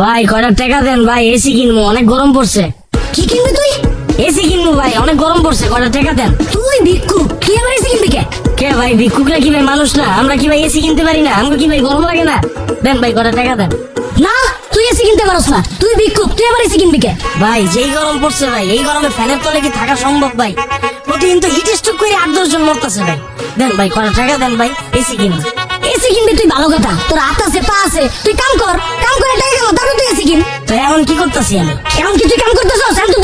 ভাই কয়টা টাকা দেন? ভাই এসি কিনবো অনেক গরম পড়ছে। কি কিনবি তুই? এসি কিনবো ভাই অনেক গরম পড়ছে কয়টা টাকা দেন? তুই ভিক্ষু তুই আবার এসে কিনবি কে? কে ভাই ভিক্ষুকরা কি ভাই মানুষ না? আমরা কি ভাই এসি কিনতে পারি না? আমাকে কি ভাই গরম লাগে না? দেন ভাই কয়টা টাকা দেন? না তুই এসে কিনতে পারস না। তুই ভিক্ষু তুই আবার এসে কিনবি কে? ভাই যেই গরম পড়ছে ভাই এই গরমে ফ্যানের তলে কি থাকা সম্ভব ভাই? প্রতিদিন তো হিট স্ট্রোক করে আট দশ জন মরতেছে ভাই। দেন ভাই কয়টা টাকা দেন ভাই? এসি কিনবো। এসে কিনবি তুই ভালো কথা। তোর হাত আছে পা আছে তুই কাম কর। কাম করে টাকা গেল তারপর তুই এসে কিন। তো এখন কি করতেছি আমি? এখন কি তুই কাম করতেছ তো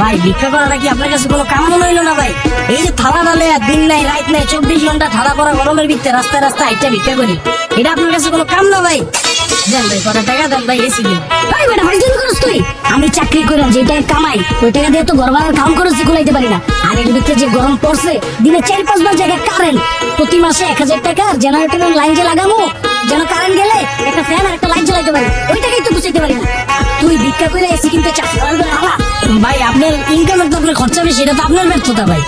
ভাই ভিক্ষা করাটা কি আপনার কাছে কোনো কাম মনে হইল না ভাই। এই যে থালা ডালে দিন নাই রাত নাই চব্বিশ ঘণ্টা ঠাড়া পড়া গরমের ভিত্তে রাস্তায় রাস্তায় হাইটটা ভিক্ষা করি। এটা আপনার কাছে কোনো কাম না ভাই। দেন ভাই কটা টাকা দেন ভাই এসি কিন ভাই বেটা করস তুই আমি চাকরি করে যে টাকা কামাই ওই টাকা দিয়ে তো ঘর ভাড়ার কাম করে পারি না। আর এর ভিতরে যে গরম পড়ছে দিনে চার পাঁচ বার জায়গায় কারেন্ট প্রতি মাসে এক হাজার টাকা জেনারেটরের লাইন যে লাগামো যেন কারেন্ট গেলে একটা ফ্যান আর একটা লাইট জ্বালাইতে পারি। ওই টাকাই তো বুঝাইতে পারি না। তুই ভিক্ষা করে এসে কিনতে চাস? আলা ভাই, আপনার ইনকামের তো আপনার খরচা বেশি, এটা তো আপনার ব্যর্থতা ভাই।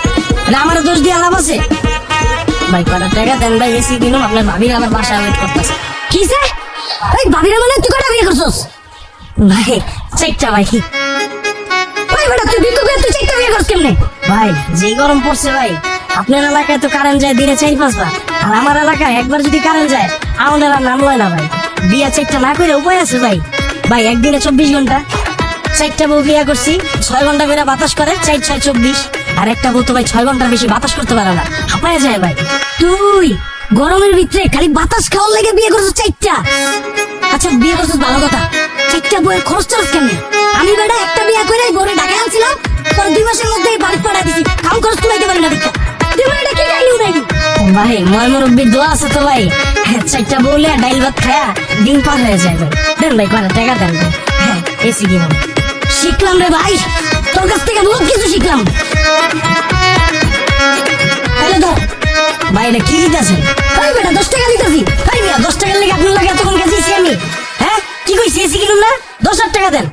এটা আমার দোষ দিয়ে লাভ আছে। ভাই, কটা টাকা দেন ভাই এসি কিনুন, আপনার ভাবির আমার বাসায় ওয়েট করতেছে। ওই ভাবিরা মানে তুই কটা বিয়ে করছস? ভাই ভাই। বেটা, তুই তুই বিয়ে করছ কেমনে? ভাই, যেই গরম পড়ছে ভাই, আপনার এলাকায় তো কারেন্ট যায় দিনে চার পাঁচবার। আর আমার এলাকায় একবার যদি কারেন্ট যায়, আমাদের আর নাম লয় না ভাই। বিয়া চেকটা না করে উপায় আছে ভাই। ভাই, একদিনে চব্বিশ ঘণ্টা। চারটা বউ বিয়া করছি ছয় ঘণ্টা করে বাতাস করে চার ছয় চব্বিশ। আর একটা বউ তো ভাই ছয় ঘণ্টার বেশি বাতাস করতে পারে না। হাঁপায় যায় ভাই। তুই গরমের ভিতরে খালি বাতাস খাওয়ার লেগে বিয়ে করছিস চারটা। আচ্ছা বিয়ে করছিস ভালো কথা। চারটা বইয়ের খরচ চাস কেমনে? আমি বেটা একটা বিয়ে করে বউরে ঢাকা আনছিলাম পরে দুই মাসের মধ্যে বাড়ি পাঠা দিছি। কাম খরচ তুলাইতে পারি না দেখা। বলে ভাই ময় মুরব্বীর দোয়া আছে তো ভাই। হ্যাঁ, চারটা বউলে ডাইল ভাত খায়া দিন পার হয়ে যায় ভাই। দেন ভাই টাকা দেন ভাই? হ্যাঁ এসি কিনুন শিখলাম রে ভাই। তোর কাছ থেকে বহুত কিছু শিখলাম। তাহলে ধর, ভাই এটা কি দিতেছেন ভাই বেটা, দশ টাকা দিতেছি। ভাই মিয়া, দশ টাকার লেগে আপনার লাগে এতক্ষণ গেছি আমি। হ্যাঁ? কি কইছি, এসি কিনুন না? দশ হাজার টাকা দেন।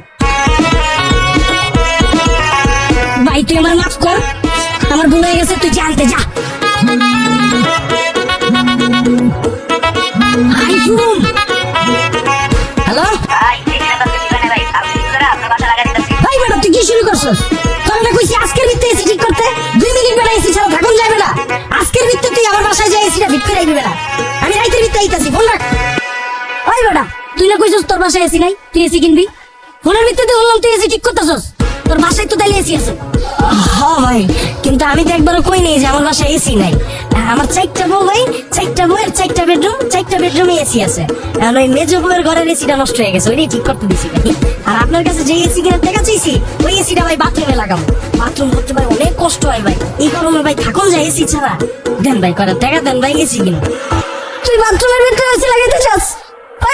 ভাই, তুই আমার মাফ কর। আমার ভুল হয়ে গেছে, তুই জানতে যা। তুই না কইছস তোর বাসায় এসি নাই? তুই এসি কিনবি? ফোনের ভিত্তিতে বললাম তুই এসি ঠিক করতেছস। তোর বাসায় তো তাইলে এসি আছে। হ্যাঁ ভাই কিন্তু আমি তো একবারও কই নেই যে আমার বাসায় এসি নাই। আমার চারটা বউ ভাই চারটা বউয়ের চারটা বেডরুম চারটা বেডরুমে এসি আছে। আর ওই মেজো বউয়ের ঘরের এসিটা নষ্ট হয়ে গেছে ওইটাই ঠিক করতে দিছি ভাই আর আপনার কাছে যে এসি কেনার টাকা চাইছি ওই এসিটা ভাই বাথরুমে লাগাবো। বাথরুম করতে ভাই অনেক কষ্ট হয় ভাই। এই গরমে ভাই থাকুন যায় এসি ছাড়া। দেন ভাই কটা টাকা দেন ভাই এসি কিনো তুই বাথরুমের ভিতরে এসি লাগাইতে চাস?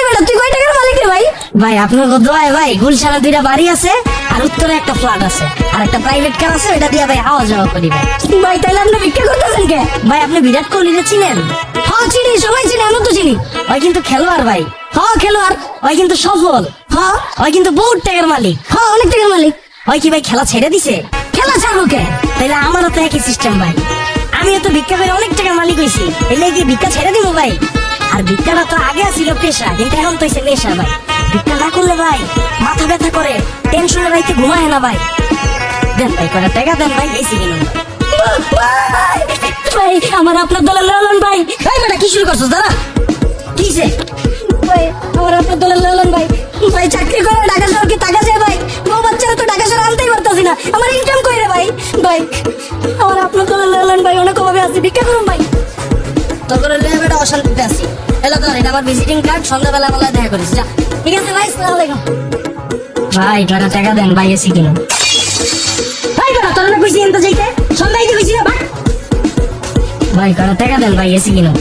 বেটা তুই কয় টাকার মালিক রে ভাই? ভাই আপনার দোয়ায় ভাই গুলশানে দুইটা বাড়ি আছে আর উত্তরে একটা ফ্ল্যাট আছে। আর একটা প্রাইভেট কার আছে দিয়ে ভাই হাওয়া যাওয়া করি ভাই। ভাই তাইলে আপনি ভিক্ষা করতেছেন কে? ভাই আপনি বিরাট কোহলিরে চিনেন? হ্যাঁ চিনি সবাই চিনি আমি তো চিনি। ওই কিন্তু খেলোয়াড় ভাই। হ্যাঁ খেলোয়াড়। ওই কিন্তু সফল। হ্যাঁ। ওই কিন্তু বহুত টাকার মালিক। হ্যাঁ অনেক টাকার মালিক। ওই কি ভাই খেলা ছেড়ে দিছে? খেলা ছাড়বো কে? তাহলে আমারও তো একই সিস্টেম ভাই। আমিও তো ভিক্ষা করে অনেক টাকার মালিক হয়েছি এলে কি ভিক্ষা ছেড়ে দিব ভাই? আর ভিক্ষাটা তো আগে ছিল পেশা, কিন্তু এখন তো নেশা ভাই। ভিক্ষা না করলে ভাই মাথা ব্যথা করে টেনশনে রাইতে ঘুমায় না ভাই। দেন ভাই কটা টাকা দেন ভাই এসি কিনুন ভাই। আমার আপনার দলের লালন ভাই। ভাই, বেটা, কি শুরু করছিস দাদা কিসে ভাই, আমার আপনার দলের লালন ভাই। ভাই, চাকরি করে ঢাকা শহরকে টাকা যায় ভাই। বউ বাচ্চারা তো ঢাকা শহর আনতেই পারতাছি না। আমার ইনকাম কইরে ভাই? ভাই, আমার আপনার দলের লালন ভাই, অনেক অভাবে আছে। ভিক্ষা করুন ভাই। তোর লয়ে বেটা অশান্তিতে আছি। হ্যালো তোর এটা আমার ভিজিটিং কার্ড সন্ধ্যাবেলা বেলা দেখা করিস, যা। ঠিক আছে, ভাই, সালাম আলাইকুম। ভাই কটা টাকা দেন, ভাই এসি কিনো। ভাই, তোর না কইছি এনতে যাইতে? সন্ধ্যায় কইছি না, ভাই? ভাই কটা টাকা দেন, ভাই এসি কিনুন